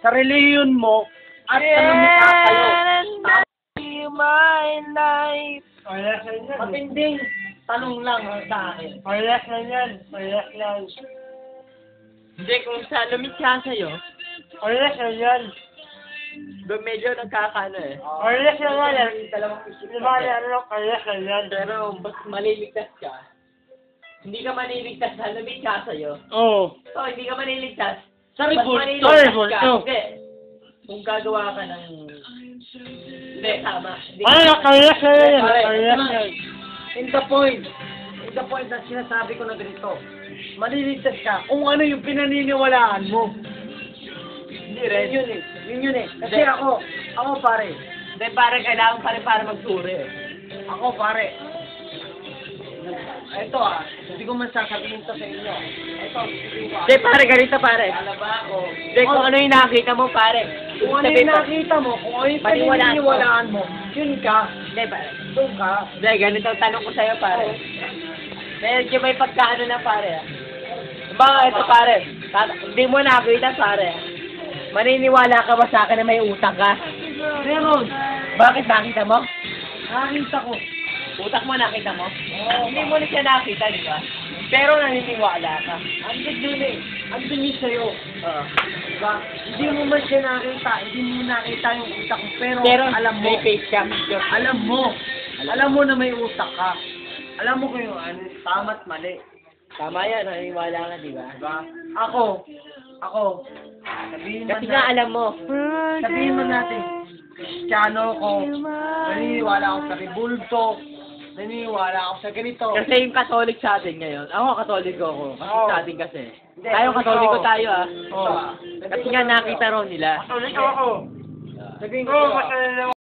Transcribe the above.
sa reliyon mo at sa namita kayo. my life. Parehas lang yan. Matinding tanong lang ang sa akin. Parehas lang yan. Parehas lang. Hindi, kung sa lumikha sa'yo, Parehas lang yan. do- medyo nagkakano eh. Parehas lang yan. Dalawang isip Di ba ano, parehas lang yan. Pero mas maliligtas ka. Hindi ka maliligtas sa lumikha sa'yo. Oo. So, hindi ka maliligtas. Sa Mas revolt. maliligtas Sa ka. revolt. oh. Hindi. Kung gagawa ka ng... Hindi, tama. Hindi. Ano, parehas lang yan. Pare, tama. yan. In the point. In the point na sinasabi ko na ganito. Maliligtas ka kung ano yung pinaniniwalaan mo. Hindi rin. yun eh. Yun yun eh. Kasi ako, ako pare, Hindi, pare, kailangan pa rin para magsuri eh. ako pare, ito ah, hindi ko man sasabihin to sa inyo. Ito, hindi pare, ganito, pare. Alaba ako. Hindi, kung ano yung nakita mo, pare. Kung ano yung nakita mo, kung ano yung Paniwalaan mo. pinaniniwalaan mo, yun ka, Hindi, pare. doon ka. Hindi, ganito ang tanong ko sa'yo, pare. Medyo may pagkaano na, pare. ah. Baka ito, pare. Tat- Hindi mo nakita, pare. Maniniwala ka ba sa akin na may utang ka? Meron, Bakit nakita mo? nakita ko. Utak mo nakita mo? Hindi mo na siya nakita, di ba? Pero naniniwala ka. Andun yun eh. Andun yun sa'yo. Oo. Diba? Hindi mo man siya nakita, hindi mo nakita yung utak mo, pero, Pero alam mo, may face cam. alam mo, alam mo na may utak ka. Alam mo kung yung ano, tama't mali. Tama yan, naniniwala ka, di ba? Diba? Ako, ako, sabihin man Kasi nga alam mo. sabihin mo natin, Kristiyano ko, naniniwala ako sa rebulto, naniniwala ako sa ganito. Kasi yung katolik sa atin ngayon, ako katoliko ako. Kasi Oo. sa atin kasi. Hindi, Tayo katoliko ikaw. tayo ah. Oo. Kasi nga nakita raw nila. Katoliko ako. Sabihin ko, Oo, sa'yo,